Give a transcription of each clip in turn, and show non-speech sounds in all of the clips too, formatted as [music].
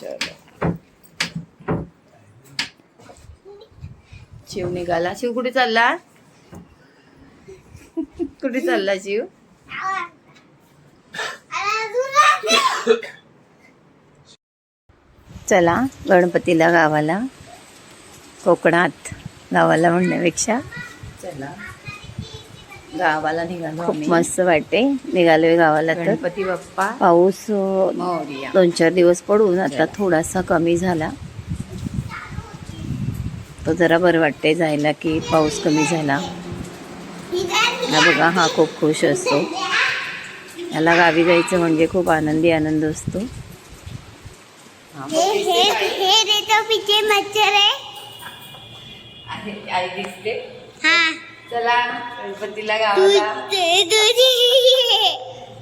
चलो। शिव निघाला. शिव कुठे चालला? कुठे चालला शिव? चला गणपतीला गावाला. कोकणात गावाला म्हणण्यापेक्षा. चला. गावाला निघालो खूप मस्त वाटते निघालोय गावाला तर गणपती बाप्पा पाऊस दोन चार दिवस पडून आता थोडासा कमी झाला तो जरा बरं वाटते जायला की पाऊस कमी झाला हा बघा हा खूप खुश असतो याला गावी जायचं म्हणजे खूप आनंदी आनंद असतो हे हे हे मच्छर है आई दिसते हाँ चला गणपतीला तुझी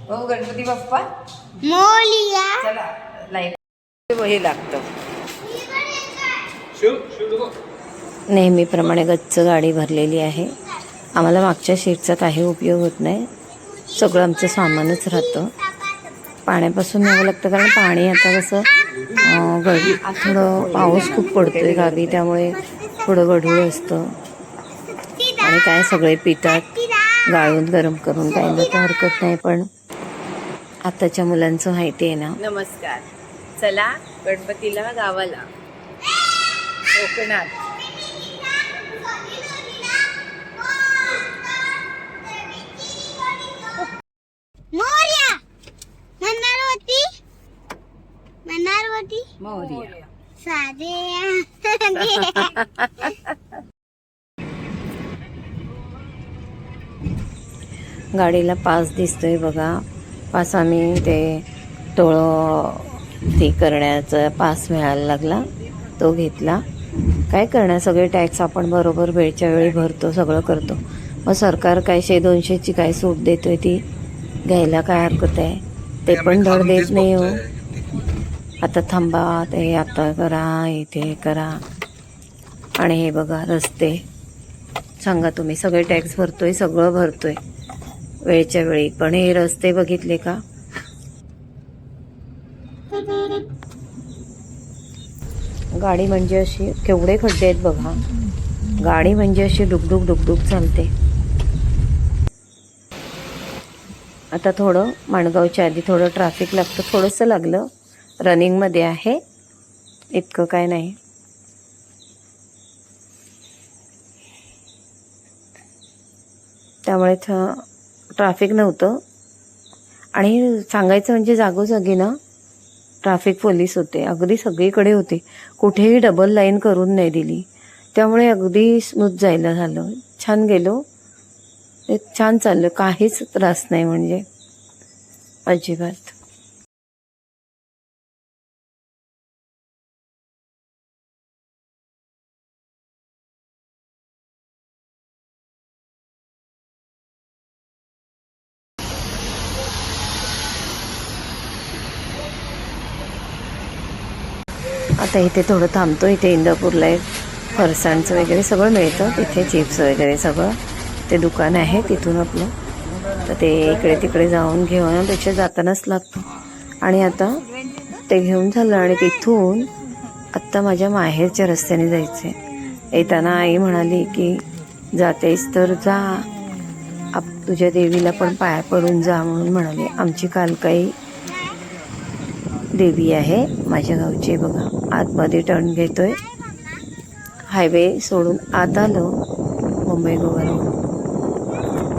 हो गणपती बाप्पा. मोलिया. चला लाइट हे लागतं. नेहमीप्रमाणे गच्च गाडी भरलेली आहे. आम्हाला मागच्या शीटचा काही उपयोग होत नाही. सगळं आमचं सामानच राहतं. पाण्यापासून न्यावं लागतं कारण पाणी आता कसं गड थोडं पाऊस खूप पडतोय गावी त्यामुळे थोडं गढूळ असतं. आणि काय सगळे पितात गाळून गरम करून प्यायला तर हरकत नाही पण आताच्या मुलांचं माहिती आहे ना. नमस्कार. चला गणपतीला गावाला. कोकणात. मोरिया. मनारवती मनारवती मोर्या. साधे [laughs] गाडीला पास दिसतोय बघा. पास आम्ही ते टोळं ते करण्याचा पास मिळायला लागला. तो घेतला. काय करणार? सगळे टॅक्स आपण बरोबर वेळच्या वेळी भरतो सगळं करतो. मग सरकार काय शे दोनशेची काय सूट देतोय ती? घ्यायला काय हरकत आहे? ते पण धड देत नाही हो. आता थांबा ते आता करा इथे करा. आणि हे बघा रस्ते. सांगा तुम्ही सगळे टॅक्स भरतोय सगळं भरतोय. वेळच्या वेळी. पण हे रस्ते बघितले का? गाडी म्हणजे अशी केवढे खड्डे आहेत बघा. गाडी म्हणजे अशी डुकडुक डुकडुक चालते. आता थोडं माणगावच्या आधी थोडं ट्रॅफिक लागतं. थोडंसं लागलं. रनिंगमध्ये आहे. इतकं काय नाही. त्यामुळे ट्रॅफिक नव्हतं. आणि सांगायचं म्हणजे जागोजागी ना ट्रॅफिक पोलीस होते. अगदी सगळीकडे होते. कुठेही डबल लाईन करून नाही दिली. त्यामुळे अगदी स्मूथ जायला झालं. छान गेलो. ते छान चाललं. काहीच त्रास नाही म्हणजे. अजिबात. आता इथे थोडं थांबतो. इथे इंदापूरला एक फरसाणचं वगैरे सगळं मिळतं. तिथे चिप्स वगैरे सगळं. ते दुकान आहे तिथून आपलं. तर ते इकडे तिकडे जाऊन घेऊनपेक्षा जातानाच लागतं. आणि आता ते घेऊन झालं आणि तिथून आत्ता माझ्या माहेरच्या रस्त्याने जायचं आहे येताना आई म्हणाली की जातेस तर जा. आप तुझ्या देवीला पण पाया पडून जा. म्हणून म्हणाले आमची कालकाई देवी आहे माझ्या गावची बघा. आतमध्ये टर्न घेतो आहे हायवे सोडून आत आलो मुंबई गोवा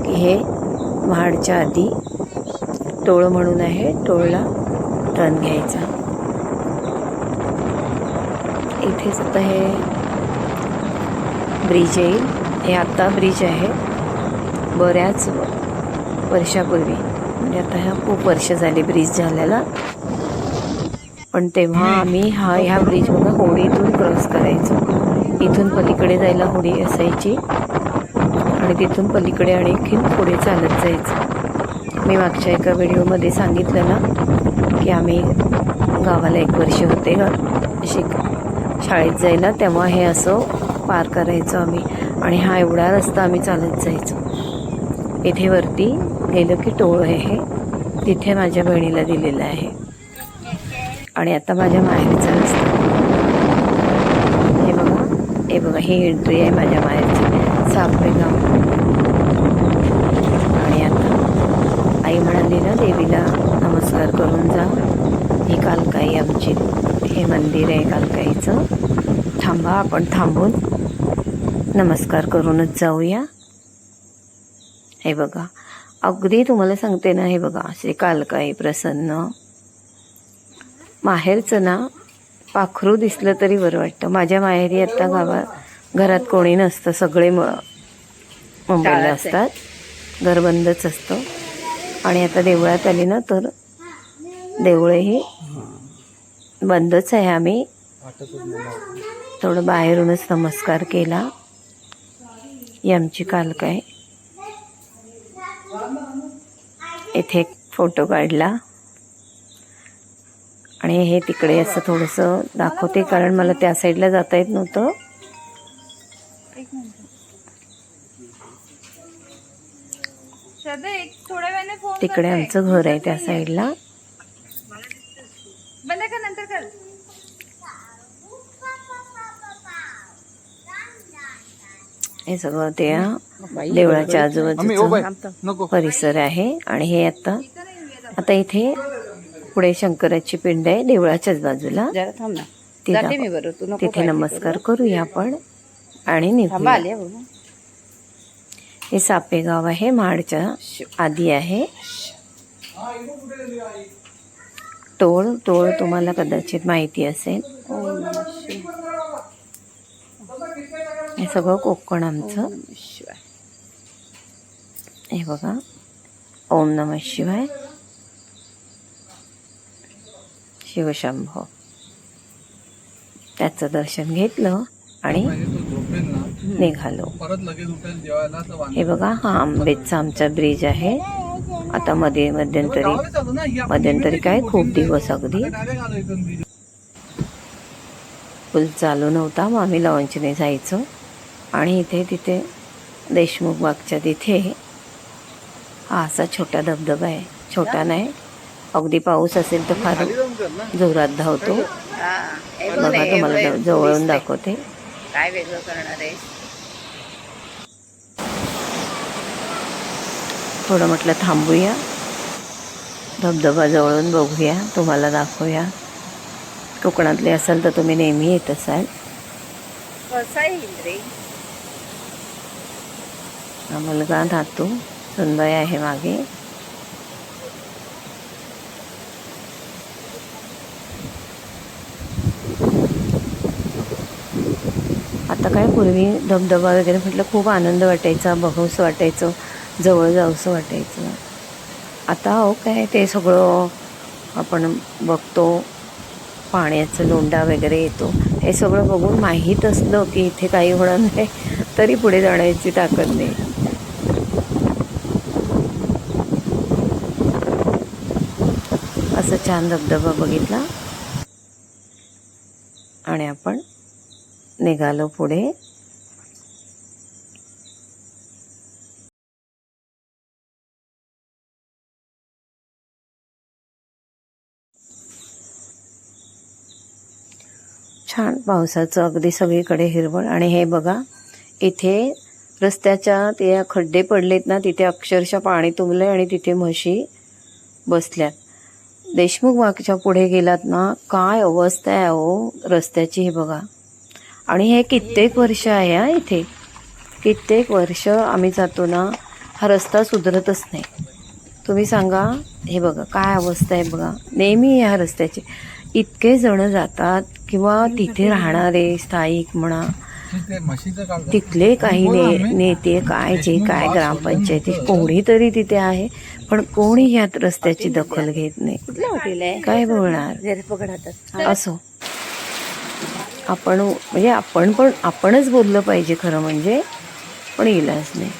की हे महाडच्या आधी टोळ म्हणून आहे टोळला टर्न घ्यायचा. इथेच आता हे ब्रिज येईल. हे आत्ता ब्रिज आहे. बऱ्याच वर्षापूर्वी. म्हणजे आता ह्या खूप वर्ष झाली ब्रिज झालेला. पण तेव्हा आम्ही हा ह्या ब्रिज होडीतून क्रॉस करायचो. इथून पलीकडे जायला होडी असायची. आणि तिथून पलीकडे आणखीन पुढे चालत जायचं. मी मागच्या एका व्हिडिओमध्ये सांगितलं ना की आम्ही गावाला एक वर्ष होते ग. शिक शाळेत जायला तेव्हा हे असं पार करायचो आम्ही. आणि हा एवढा रस्ता आम्ही चालत जायचो. इथे वरती गेलं की टोळ आहे हे. तिथे माझ्या बहिणीला दिलेलं आहे. आणि आता माझ्या माहेरचा रस्ता. हे बघा हे बघा ही एंट्री आहे माझ्या माहेरची. सापे गाव. आणि आता आई म्हणाली ना देवीला नमस्कार करून जा. ही कालकाई आमची. हे मंदिर आहे कालकाईचं. थांबा आपण थांबून नमस्कार करूनच जाऊया. हे बघा अगदी तुम्हाला सांगते ना हे बघा श्री कालकाई प्रसन्न. माहेरचं ना पाखरू दिसलं तरी बरं वाटतं. माझ्या माहेरी आता गावात घरात कोणी नसतं. सगळे म मुंबईला असतात. घर बंदच असतं. आणि आता देवळात आली ना तर देवळही बंदच आहे आम्ही. थोडं बाहेरूनच नमस्कार केला. ही आमची कालकाय इथे एक फोटो काढला. आणि हे तिकडे असं थोडंसं दाखवते कारण मला त्या साईडला जाता येत नव्हतं. तिकडे आमचं घर आहे त्या साईडला. हे सगळं त्या देवळाच्या आजूबाजूचं परिसर आहे. आणि हे आता आता इथे पुढे शंकराची पिंड आहे देवळाच्याच बाजूला जरा थांब ना ती जाते मी दाखव. बरं तू नको तिथे काळजी नमस्कार करूया आपण आणि करू. थांबा निघूया आली आहे बघू. हे सापेगाव आहे महाडच्या आधी आहे टोळ टोळ तुम्हाला कदाचित माहिती असेल ओम नमः शिवाय. हे सगळं कोकण आमचं ओम नमः शिवाय. हे बघा ओम नम शिवाय शिवशंभो. त्याचं दर्शन घेतलं आणि निघालो. हे बघा हा आंबेचा आमचा ब्रिज आहे. आता मध्ये मध्यंतरी मध्यंतरी काय? खूप दिवस अगदी. पूल चालू नव्हता मग आम्ही लॉन्चने जायचो. आणि इथे तिथे देशमुख बागच्या तिथे हा असा छोटा धबधबा आहे. छोटा नाही. अगदी पाऊस असेल तर फार जोरात धावतो. बघ तुम्हाला जवळून. दाखवते. काय वेगळं करणार आहे थोडं म्हटलं थांबूया. धबधबा जवळून बघूया तुम्हाला दाखवूया. कोकणातले असाल तर तुम्ही नेहमी येत असाल. मुलगा नातू सुंदर आहे मागे. आता काय पूर्वी धबधबा वगैरे म्हटलं खूप आनंद वाटायचा बघूसं वाटायचं जवळ जाऊसं वाटायचं. आता अहो काय ते सगळं आपण बघतो पाण्याचं लोंडा वगैरे येतो हे सगळं बघून माहीत असलं की इथे काही होणार नाही तरी पुढे जाण्याची ताकद नाही. असं छान धबधबा बघितला. आणि आपण निघालो पुढे. छान पावसाचं अगदी सगळीकडे हिरवळ. आणि हे बघा इथे रस्त्याच्या ते खड्डे पडलेत ना तिथे अक्षरशः पाणी तुंबलंय आणि तिथे म्हशी बसल्यात. देशमुख बागच्या पुढे गेलात ना काय अवस्था आहे अहो रस्त्याची हे बघा. आणि हे कित्येक वर्ष आहे हा इथे. कित्येक वर्ष आम्ही जातो ना हा रस्ता सुधरतच नाही. तुम्ही सांगा हे बघा काय अवस्था आहे बघा. नेहमी ह्या रस्त्याची. इतके जण जातात किंवा तिथे राहणारे स्थायिक म्हणा तिथले काही ने नेते काय जे काय ग्रामपंचायती कोणी तरी तिथे आहे पण कोणी ह्यात रस्त्याची दखल घेत नाही. काय बोलणार? असो. आपण म्हणजे आपण पण आपणच बोललं पाहिजे खरं म्हणजे पण इलाज नाही.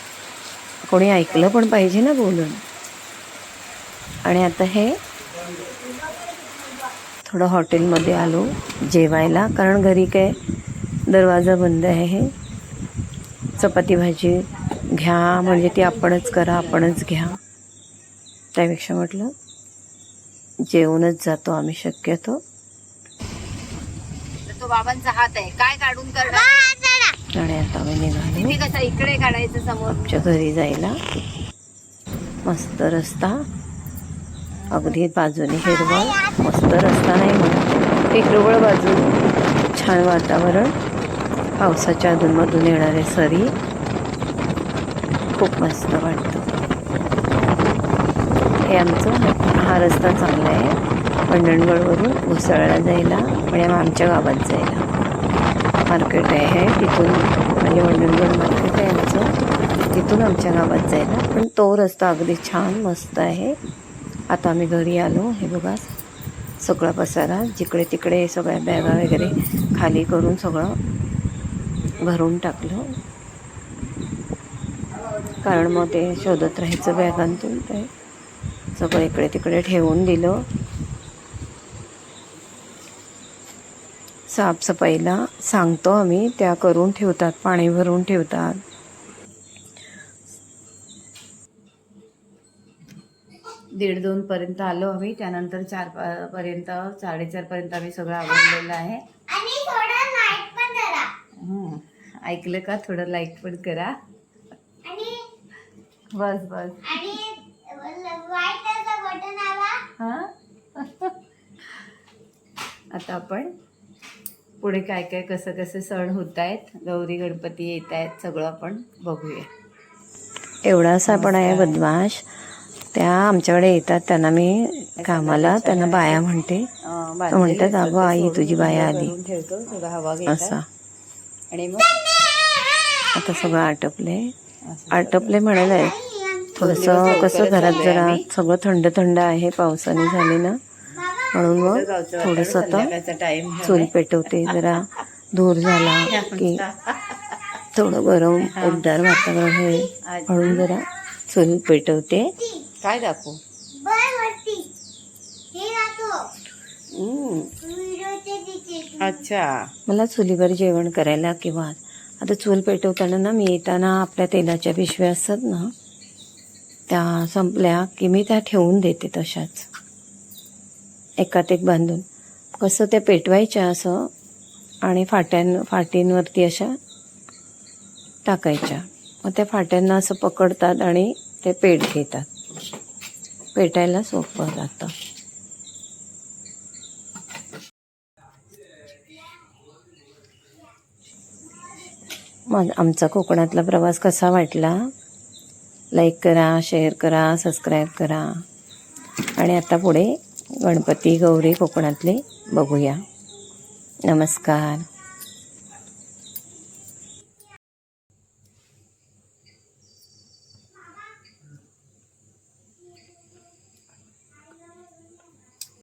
कोणी ऐकलं पण पाहिजे ना बोलून. आणि आता हे थोडं हॉटेलमध्ये आलो जेवायला कारण घरी काय दरवाजा बंद आहे हे. चपाती भाजी घ्या म्हणजे ती आपणच करा आपणच घ्या. त्यापेक्षा म्हटलं जेवूनच जातो आम्ही शक्यतो. तो बाबांचा हात आहे. काय काढून करणार? चला. आणि आता आम्ही निघालो. किती कसं इकडे काढायचं घरी जायला. मस्त रस्ता. अगदी बाजूने हिरवळ मस्त रस्ता नाही म्हणत एक हिरवळ बाजू छान वातावरण. पावसाच्या अधूनमधून येणारे सरी. खूप मस्त वाटतं. हे आमचं हा रस्ता चांगला आहे. मंडणगडवरून घुसळला जायला आणि आमच्या गावात जायला. मार्केट आहे तिथून म्हणजे मंडणगड मार्केट आहे आमचं. तिथून आमच्या गावात जायला. पण तो रस्ता अगदी छान मस्त आहे. आता आम्ही घरी आलो. हे बघा सगळा पसारा. जिकडे तिकडे सगळ्या बॅगा वगैरे खाली करून सगळं भरून टाकलं. कारण मग ते शोधत राहायचं बॅगांतून ते. सगळं इकडे तिकडे ठेवून दिलं. साफसफाईला सांगतो आम्ही. त्या करून ठेवतात पाणी भरून ठेवतात. दीड दोन पर्यंत आलो आम्ही. त्यानंतर चार पर्यंत साडेचार पर्यंत आम्ही सगळं आवडलेलं आहे. आणि थोडं लाइट पण जरा. हम्म. ऐकलं का? थोडं लाईक पण करा. आणि बस बस. आणि वाईट बटन आला. हा? [laughs] आता आपण पुढे काय काय कसं कसं सण होत आहेत गौरी गणपती येत आहेत सगळं आपण बघूया. एवढासा पण आहे बदमाश. त्या आमच्याकडे येतात त्यांना मी कामाला त्यांना बाया म्हणते. म्हणतात अगं आई तुझी बाया आली ठेवतो असा. आणि मग? आता सगळं आटपले. आटपले म्हणायला थोडंसं कसं घरात जरा सगळं थंड थंड आहे पावसाने झाले ना म्हणून मग थोडंसं आता चूल पेटवते जरा धूर झाला [laughs] की थोडं गरम उबदार वातावरण होईल म्हणून जरा चूल पेटवते. काय दाखवू? अच्छा. मला चुलीवर जेवण करायला किंवा आता चूल पेटवताना ना मी येताना आपल्या तेलाच्या पिशव्या असतात ना त्या संपल्या की मी त्या ठेवून देते तशाच. एकात एक बांधून. कसं ते पेटवायच्या असं आणि फाट्यां फाटींवरती अशा टाकायच्या. मग त्या फाट्यांना असं पकडतात आणि ते पेट घेतात. पेटायला सोपं जातं. मग आमचा कोकणातला प्रवास कसा वाटला? लाईक करा शेअर करा सबस्क्राईब करा. आणि आता पुढे गणपती गौरी कोकणातले बघूया. नमस्कार.